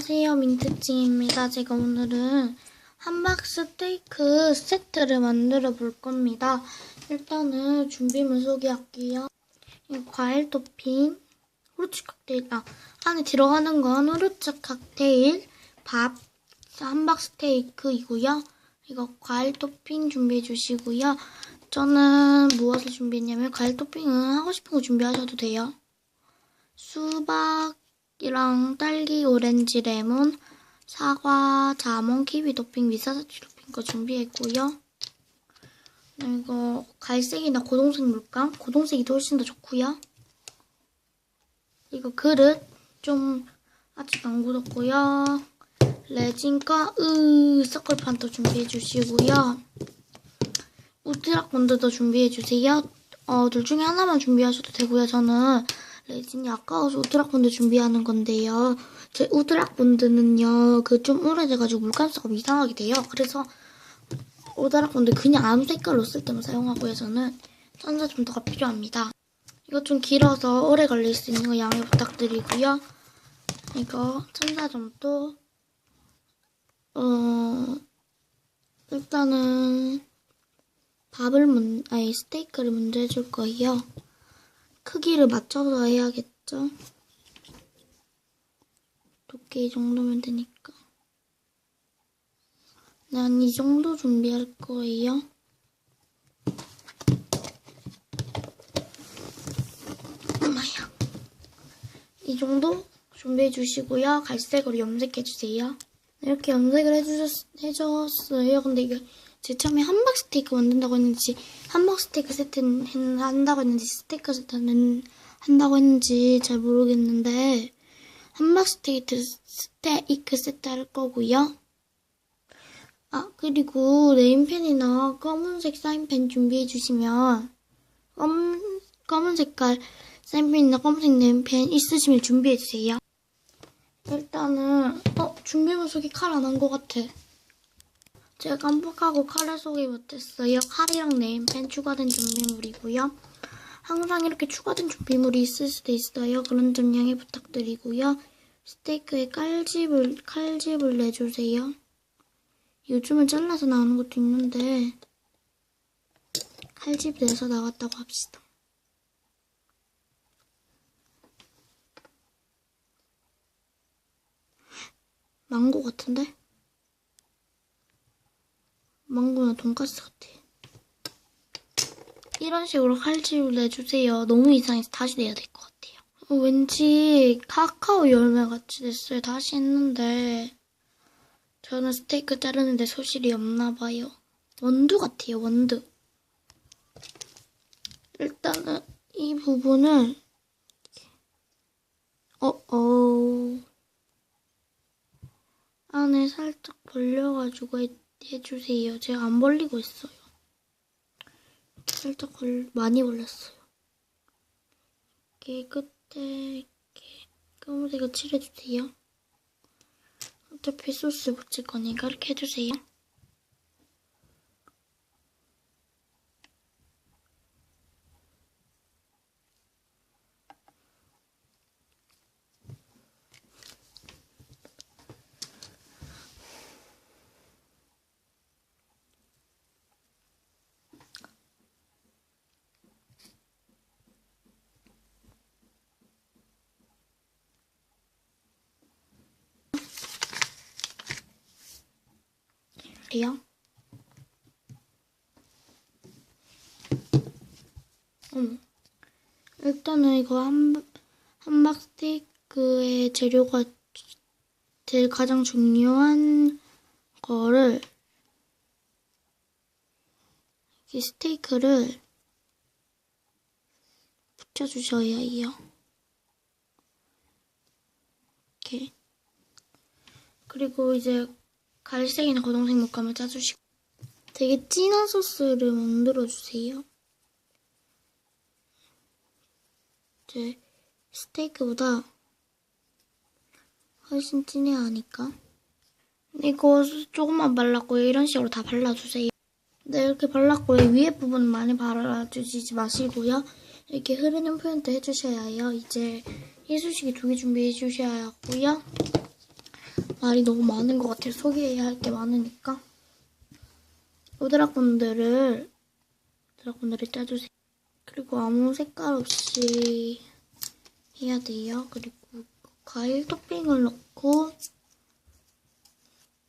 안녕하세요 민트찡입니다. 제가 오늘은 함박 스 테이크 세트를 만들어 볼 겁니다. 일단은 준비물 소개할게요. 이 과일 토핑, 후르츠 칵테일, 아 안에 들어가는 건 후르츠 칵테일, 밥, 함박 스 테이크이고요. 이거 과일 토핑 준비해 주시고요. 저는 무엇을 준비했냐면 과일 토핑은 하고 싶은 거 준비하셔도 돼요. 수박 이랑 딸기, 오렌지, 레몬, 사과, 자몽, 키위 토핑, 미사사치 토핑 거 준비했고요. 이거 갈색이나 고동색 물감, 고동색이 더 훨씬 더 좋고요. 이거 그릇 좀 아직 안 굳었고요. 레진과 으 서클판도 준비해 주시고요. 우드락 본드도 준비해 주세요. 어, 둘 중에 하나만 준비하셔도 되고요. 저는 레진이 아까워서 우드락 본드 준비하는 건데요. 제 우드락 본드는요, 그 좀 오래돼가지고 물감수가 이상하게 돼요. 그래서 우드락 본드 그냥 아무 색깔로 쓸 때만 사용하고요. 저는 천사점도가 필요합니다. 이거 좀 길어서 오래 걸릴 수 있는 거 양해 부탁드리고요. 이거 천사점도 어 일단은 밥을 문, 아니 스테이크를 먼저 해줄 거예요. 크기를 맞춰서 해야겠죠? 두께 이 정도면 되니까. 난 이 정도 준비할 거예요. 엄마야. 이 정도 준비해 주시고요. 갈색으로 염색해 주세요. 이렇게 염색을 해주셨, 해줬어요. 근데 이게 제 처음에 함박 스테이크 만든다고 했는지, 함박 스테이크 세트 한다고 했는지, 스테이크 세트는 한다고 했는지 잘 모르겠는데, 함박 스테이크, 스테이크 세트 할 거고요. 아, 그리고 네임펜이나 검은색 사인펜 준비해 주시면, 검, 검은 색깔 사인펜이나 검은색 네임펜 있으시면 준비해 주세요. 일단은, 어, 준비물 속에 칼 안 한 것 같아. 제가 깜빡하고 칼을 소개 못했어요. 칼이랑 네임펜 추가된 준비물이고요. 항상 이렇게 추가된 준비물이 있을 수도 있어요. 그런 점 양해 부탁드리고요. 스테이크에 칼집을, 칼집을 내주세요. 요즘은 잘라서 나오는 것도 있는데 칼집 내서 나왔다고 합시다. 망고 같은데? 망고나 돈까스 같아. 이런 식으로 칼집을 내주세요. 너무 이상해서 다시 내야 될 것 같아요. 어, 왠지 카카오 열매 같이 됐어요. 다시 했는데 저는 스테이크 자르는데 소실이 없나 봐요. 원두 같아요. 원두. 일단은 이 부분을 어, 어. 안에 살짝 벌려가지고 해, 해주세요. 제가 안 벌리고 있어요. 살짝 걸, 많이 벌렸어요. 이렇게 끝에 이렇게 검은색을 칠해주세요. 어차피 소스 묻힐 거니까 이렇게 해주세요. 그래요? 어머. 일단은 이거 한, 함박 스테이크의 재료가 제일 가장 중요한 거를 이 스테이크를 붙여주셔야 해요. 이렇게. 그리고 이제 갈색이나 거동색 물감을 짜주시고 되게 진한 소스를 만들어주세요. 이제 스테이크보다 훨씬 진해야 하니까 이거 조금만 발랐고요. 이런 식으로 다 발라주세요. 네, 이렇게 발랐고요. 위에 부분 많이 발라주시지 마시고요. 이렇게 흐르는 포인트 해주셔야 해요. 이제 이쑤시개 두 개 준비해 주셔야 하고요. 말이 너무 많은 것 같아요. 소개해야 할 게 많으니까. 오드락분들을, 오드락분들을 짜주세요. 그리고 아무 색깔 없이 해야 돼요. 그리고 과일 토핑을 넣고,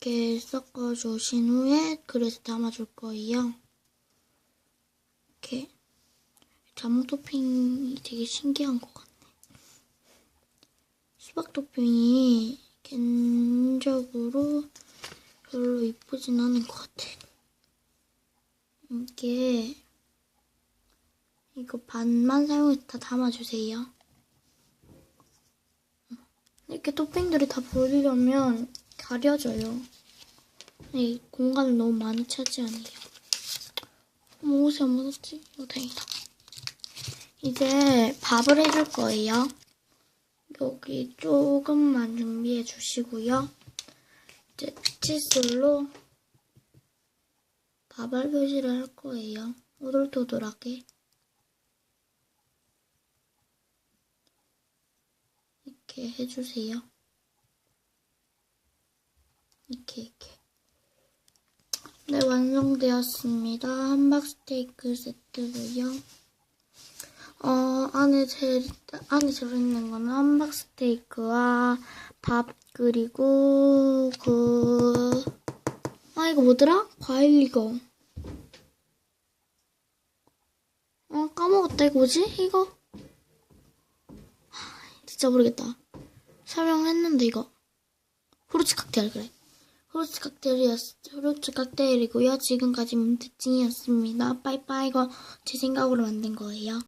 이렇게 섞어주신 후에 그릇에 담아줄 거예요. 이렇게. 자몽 토핑이 되게 신기한 것 같네. 수박 토핑이 개인적으로 별로 이쁘진 않은 것 같아. 이게 이거 반만 사용해서 다 담아주세요. 이렇게 토핑들이 다 보이려면 가려져요. 이 공간을 너무 많이 차지하네요. 어머, 옷이 안 묻었지? 이거 다행이다. 이제 밥을 해줄 거예요. 여기 조금만 준비해 주시고요. 이제 칫솔로 밥알 표시를 할 거예요. 오돌토돌하게. 이렇게 해주세요. 이렇게, 이렇게. 네, 완성되었습니다. 함박 스테이크 세트고요. 어, 안에 제, 안에 들어있는 거는 함박 스테이크와 밥, 그리고 그, 아, 이거 뭐더라? 과일 이거. 어, 까먹었다. 이거 뭐지? 이거? 하, 진짜 모르겠다. 설명을 했는데, 이거. 후르츠 칵테일, 그래. 후르츠 칵테일이었, 후르츠 칵테일이고요. 지금까지 민트찡이었습니다. 빠이빠이. 이거 제 생각으로 만든 거예요.